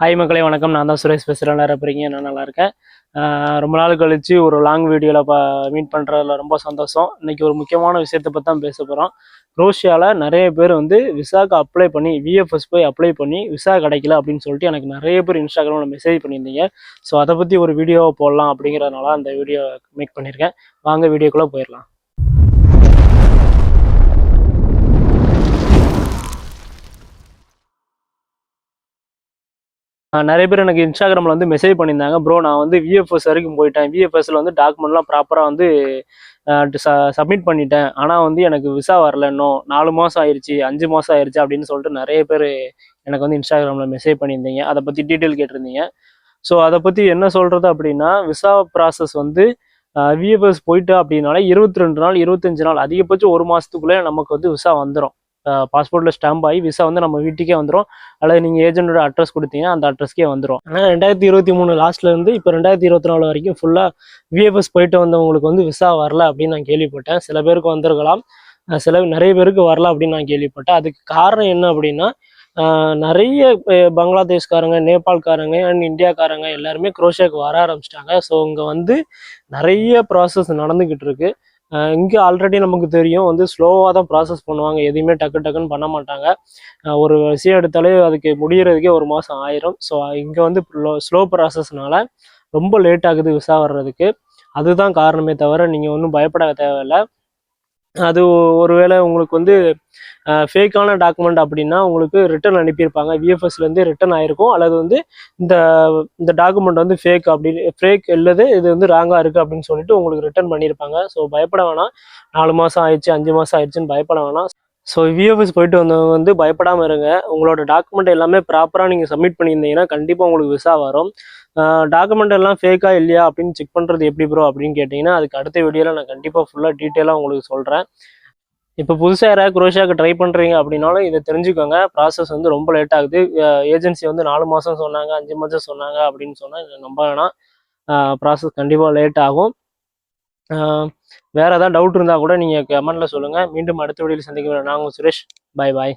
Hi மக்களே வணக்கம். நான் தான் சுரேஷ் பேசுகிறேன் நல்லா இருப்பீங்க நான் நல்லா இருக்கேன். ரொம்ப நாள் கழிச்சு ஒரு லாங் வீடியோவில் பா மீட் பண்ணுறதுல ரொம்ப சந்தோஷம். இன்னைக்கு ஒரு முக்கியமான விஷயத்தை பற்றி தான் பேச போகிறோம் ரோஷியாவில் நிறைய பேர் வந்து விசாக்கு அப்ளை பண்ணி விஎஃப்எஸ் போய் அப்ளை பண்ணி விசா கிடைக்கல அப்படின்னு சொல்லிட்டு எனக்கு நிறைய பேர் இன்ஸ்டாகிராமில் மெசேஜ் பண்ணியிருந்தீங்க. ஸோ அதை பற்றி ஒரு வீடியோ போடலாம் அப்படிங்கிறதுனால அந்த வீடியோ மேக் பண்ணியிருக்கேன். வாங்க வீடியோக்குள்ளே போயிடலாம். நிறைய பேர் எனக்கு இன்ஸ்டாகிராமில் வந்து மெசேஜ் பண்ணியிருந்தாங்க. ப்ரோ நான் வந்து விஎஃப்எஸ் வரைக்கும் போயிட்டேன். விஎஃப்எஸ்ல வந்து டாக்குமெண்ட்லாம் ப்ராப்பராக வந்து சப்மிட் பண்ணிட்டேன். ஆனால் வந்து எனக்கு விசா வரல இன்னும். நாலு மாதம் ஆயிடுச்சு அஞ்சு மாதம் ஆயிடுச்சு அப்படின்னு சொல்லிட்டு நிறைய பேர் எனக்கு வந்து இன்ஸ்டாகிராமில் மெசேஜ் பண்ணியிருந்தீங்க. அதை பற்றி டீட்டெயில் கேட்டிருந்தீங்க. ஸோ அதை பற்றி என்ன சொல்கிறது அப்படின்னா விசா ப்ராசஸ் வந்து விஎஃப்எஸ் போயிட்டு அப்படின்னாலே இருபத்தி ரெண்டு நாள் இருபத்தஞ்சு நாள் அதிகபட்சம் ஒரு மாதத்துக்குள்ளே நமக்கு வந்து விசா வந்துடும் பாஸ்போர்ட்டில் ஸ்டாம்ப் ஆகி விசா வந்து நம்ம வீட்டுக்கே வந்துடும் அல்லது நீங்கள் ஏஜென்ட்டோட அட்ரஸ் கொடுத்தீங்கன்னா அந்த அட்ரஸ்க்கே வந்துடும் ஆனால் ரெண்டாயிரத்தி இருபத்தி மூணு லாஸ்ட்லேருந்து இப்போ ரெண்டாயிரத்தி இருபத்தி நாலு வரைக்கும் ஃபுல்லாக விஎஃப்எஸ் போயிட்டு வந்தவங்களுக்கு வந்து விசா வரல அப்படின்னு நான் கேள்விப்பட்டேன். சில பேருக்கு வந்திருக்கலாம். சில நிறைய பேருக்கு வரல அப்படின்னு நான் கேள்விப்பட்டேன். அதுக்கு காரணம் என்ன அப்படின்னா நிறைய பங்களாதேஷ்காரங்க நேபாள்காரங்க அண்ட் இந்தியாக்காரங்க எல்லாருமே குரோஷியாவுக்கு வர ஆரம்பிச்சிட்டாங்க. ஸோ இங்கே வந்து நிறைய ப்ராசஸ் நடந்துக்கிட்டு இருக்குது இங்கே ஆல்ரெடி நமக்கு தெரியும். வந்து ஸ்லோவாக தான் ப்ராசஸ் பண்ணுவாங்க. எதையுமே டக்கு டக்குன்னு பண்ண மாட்டாங்க. ஒரு விஷயம் எடுத்தாலே அதுக்கு முடிகிறதுக்கே ஒரு மாதம் ஆயிரும். ஸோ இங்கே வந்து ஸ்லோ ப்ராசஸ்னால ரொம்ப லேட் ஆகுது விசா வர்றதுக்கு. அதுதான் காரணமே தவிர நீங்கள் ஒன்றும் பயப்பட தேவையில்ல. அது ஒருவேளை உங்களுக்கு வந்து ஃபேக்கான டாக்குமெண்ட் அப்படின்னா உங்களுக்கு ரிட்டர்ன் அனுப்பியிருப்பாங்க. விஎஃப்எஸ்லேருந்து ரிட்டர்ன் ஆயிருக்கும். அல்லது வந்து இந்த இந்த டாக்குமெண்ட் வந்து ஃபேக் அப்படின்னு ஃபேக் இல்லது இது வந்து ராங்காக இருக்குது அப்படின்னு சொல்லிட்டு உங்களுக்கு ரிட்டர்ன் பண்ணியிருப்பாங்க. ஸோ பயப்பட வேணாம். நாலு மாதம் ஆயிடுச்சு அஞ்சு மாதம் ஆயிடுச்சுன்னு பயப்பட வேணாம். ஸோ விஎஃப்எஸ் போயிட்டு வந்தவங்க வந்து பயப்படாமல் இருங்க. உங்களோட டாக்குமெண்ட் எல்லாமே ப்ராப்பராக நீங்கள் சப்மிட் பண்ணியிருந்தீங்கன்னா கண்டிப்பாக உங்களுக்கு விசா வரும். டாக்குமெண்ட் எல்லாம் ஃபேக்கா இல்லையா அப்படின்னு செக் பண்ணுறது எப்படி ப்ரோ அப்படின்னு கேட்டிங்கன்னா அதுக்கு அடுத்த வீடியோவில் நான் கண்டிப்பாக ஃபுல்லாக டீட்டெயிலாக உங்களுக்கு சொல்கிறேன் இப்போ புதுசாக யாராவது குரோஷியாவுக்கு ட்ரை பண்ணுறீங்க அப்படின்னாலும் இதை தெரிஞ்சுக்கோங்க. ப்ராசஸ் வந்து ரொம்ப லேட் ஆகுது. ஏஜென்சி வந்து நாலு மாதம் சொன்னாங்க அஞ்சு மாதம் சொன்னாங்க அப்படின்னு சொன்னால் இதை நம்ப வேணாம். ப்ராசஸ் கண்டிப்பாக லேட் ஆகும். வேறு ஏதாவது டவுட் இருந்தால் கூட நீங்கள் கமெண்ட்டில் சொல்லுங்கள் மீண்டும் அடுத்த வீடியோவில் சந்திக்க நான் உங்கள் சுரேஷ். பாய் பாய்